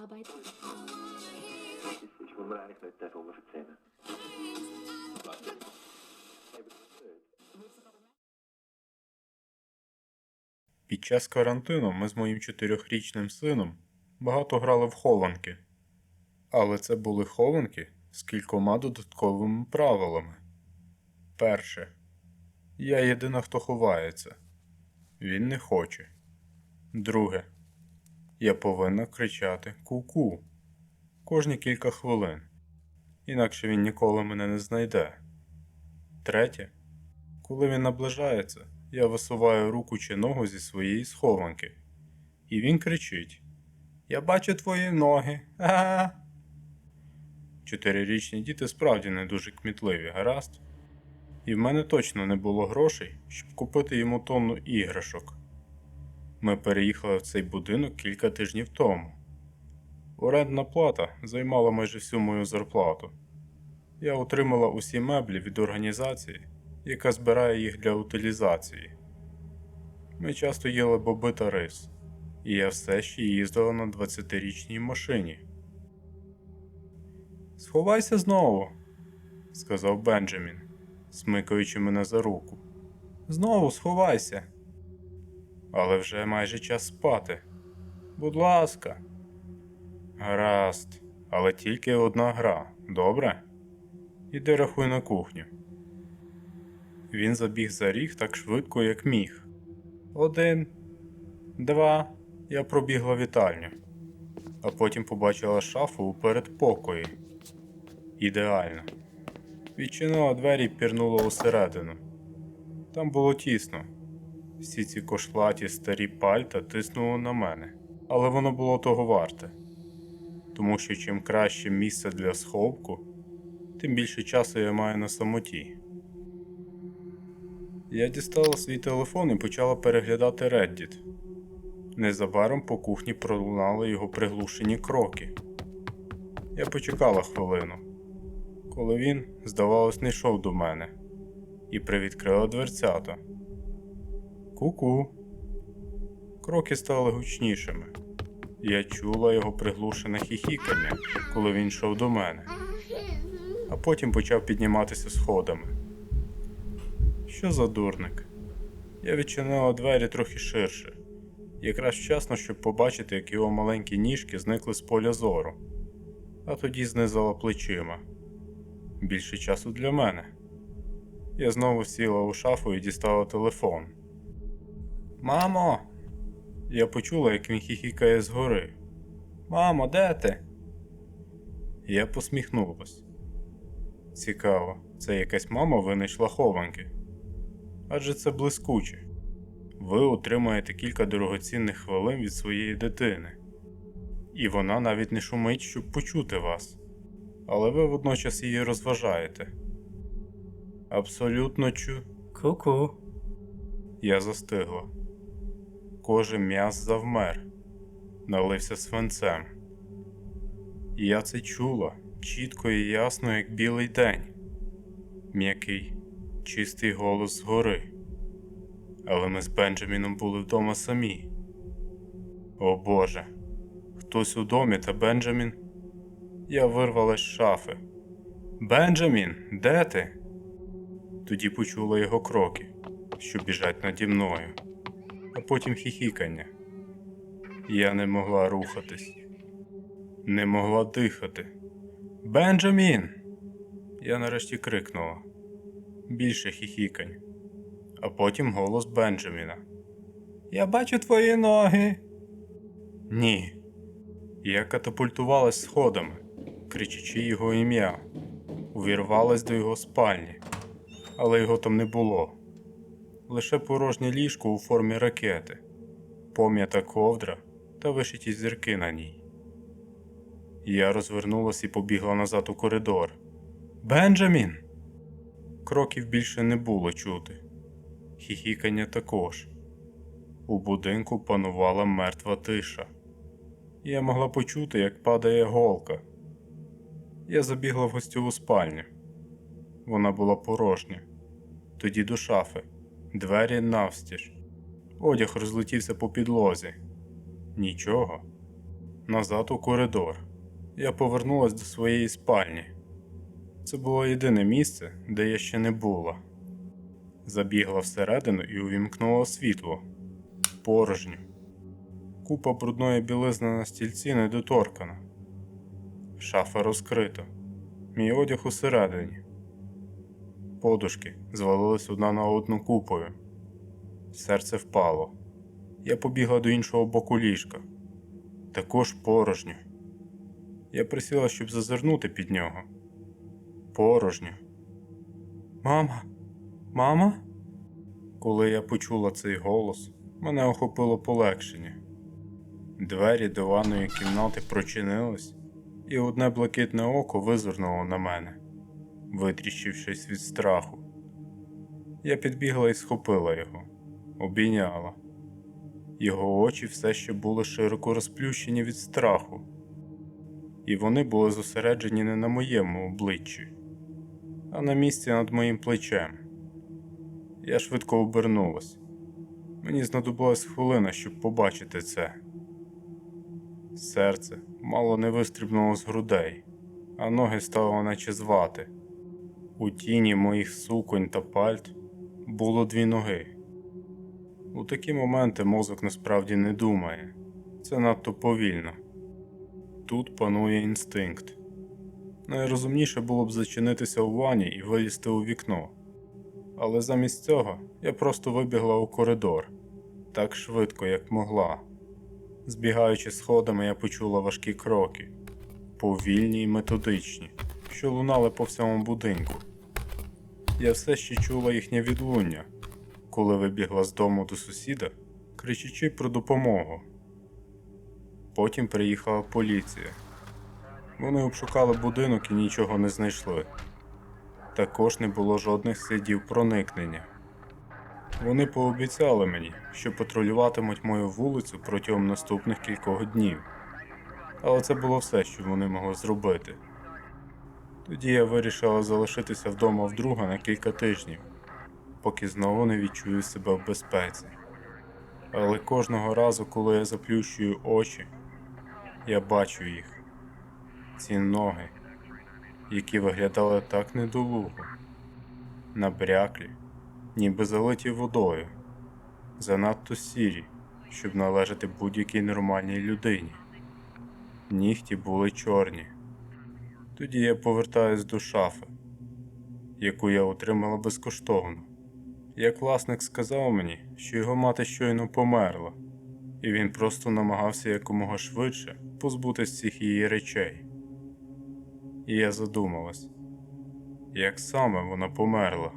Ich wundere eigentlich nicht, Nummer erzählen. Під час карантину ми з моїм чотирьохрічним сином багато грали в хованки. Але це були хованки з кількома додатковими правилами. Перше. Я єдина, хто ховається. Він не хоче. Друге. Я повинна кричати ку-ку кожні кілька хвилин. Інакше він ніколи мене не знайде. Третє. Коли він наближається, я висуваю руку чи ногу зі своєї схованки. І він кричить: Я бачу твої ноги. Ага. Чотирирічні діти справді не дуже кмітливі, гаразд. І в мене точно не було грошей, щоб купити йому тонну іграшок. Ми переїхали в цей будинок кілька тижнів тому. Орендна плата займала майже всю мою зарплату. Я отримала усі меблі від організації, яка збирає їх для утилізації. Ми часто їли боби та рис, і я все ще їздила на 20-річній машині. Сховайся знову, сказав Бенджамін, смикаючи мене за руку. Знову сховайся. Але вже майже час спати. Будь ласка. Гаразд, але тільки одна гра, добре? Іди рахуй на кухню. Він забіг за ріг так швидко, як міг. Один, два. Я пробігла вітальню, а потім побачила шафу у передпокої. Ідеально. Відчинила двері і пірнула усередину. Там було тісно. Всі ці кошлаті старі пальта тиснули на мене, але воно було того варте. Тому що чим краще місце для сховку, тим більше часу я маю на самоті. Я дістала свій телефон і почала переглядати Reddit. Незабаром по кухні пролунали його приглушені кроки. Я почекала хвилину, коли він, здавалось, не йшов до мене, і привідкрила дверцята. Ку-ку. Кроки стали гучнішими. Я чула його приглушене хіхікання, коли він йшов до мене, а потім почав підніматися сходами. Що за дурник? Я відчинила двері трохи ширше, якраз вчасно, щоб побачити, як його маленькі ніжки зникли з поля зору, а тоді знизала плечима. Більше часу для мене. Я знову сіла у шафу і дістала телефон. Мамо! Я почула, як він хіхікає згори. Мамо, де ти? Я посміхнулась. Цікаво, це якась мама винайшла хованки. Адже це блискуче. Ви отримаєте кілька дорогоцінних хвилин від своєї дитини, і вона навіть не шумить, щоб почути вас. Але ви водночас її розважаєте. Абсолютно чу. Ку-ку. Я застигла. Кожен м'яз завмер, налився свинцем. І я це чула чітко і ясно, як білий день. М'який, чистий голос згори. Але ми з Бенджаміном були вдома самі. О Боже, хтось у домі та Бенджамін. Я вирвалась з шафи. Бенджамін, де ти? Тоді почула його кроки, що біжать наді мною, а потім хіхікання. Я не могла рухатись, не могла дихати. Бенджамін! Я нарешті крикнула. Більше хіхікань. А потім голос Бенджаміна. Я бачу твої ноги. Ні. Я катапультувалась сходами, кричачи його ім'я, увірвалась до його спальні, але його там не було. Лише порожнє ліжко у формі ракети, пом'ята ковдра та вишиті зірки на ній. Я розвернулась і побігла назад у коридор. Бенджамін! Кроків більше не було чути. Хіхікання також. У будинку панувала мертва тиша. Я могла почути, як падає голка. Я забігла в гостьову спальню. Вона була порожня. Тоді до шафи, двері навстіж. Одяг розлетівся по підлозі. Нічого. назад у коридор. Я повернулась до своєї спальні. Це було єдине місце, де я ще не була. Забігла всередину і увімкнула світло. Порожньо. Купа брудної білизни на стільці недоторкана. Шафа розкрита. Мій одяг усередині. Подушки звалились одна на одну купою. Серце впало. Я побігла до іншого боку ліжка. Також порожньо. Я присіла, щоб зазирнути під нього. Порожньо. Мама, мама? Коли я почула цей голос, мене охопило полегшення. Двері до ванної кімнати прочинились, і одне блакитне око визирнуло на мене, витріщившись від страху. Я підбігла і схопила його, обійняла. Його очі все ще були широко розплющені від страху, і вони були зосереджені не на моєму обличчі, а на місці над моїм плечем. Я швидко обернулась. Мені знадобилась хвилина, щоб побачити це. Серце мало не вистрібнуло з грудей, а ноги стали наче звати. У тіні моїх суконь та пальт було дві ноги. У такі моменти мозок насправді не думає, це надто повільно. Тут панує інстинкт. Найрозумніше було б зачинитися у ванні і вилізти у вікно. Але замість цього я просто вибігла у коридор так швидко, як могла. Збігаючи сходами, я почула важкі кроки, повільні й методичні, що лунали по всьому будинку. Я все ще чула їхнє відлуння, коли вибігла з дому до сусіда, кричачи про допомогу. Потім приїхала поліція. Вони обшукали будинок і нічого не знайшли. Також не було жодних слідів проникнення. Вони пообіцяли мені, що патрулюватимуть мою вулицю протягом наступних кількох днів. Але це було все, що вони могли зробити. Тоді я вирішила залишитися вдома вдруге на кілька тижнів, поки знову не відчую себе в безпеці. Але кожного разу, коли я заплющую очі, я бачу їх. Ці ноги, які виглядали так недолуго, набряклі, ніби залиті водою, занадто сірі, щоб належати будь-якій нормальній людині. Нігті були чорні. Тоді я повертаюсь до шафи, яку я отримала безкоштовно. Як власник сказав мені, що його мати щойно померла, і він просто намагався якомога швидше позбутися цих її речей. І я задумалась, як саме вона померла.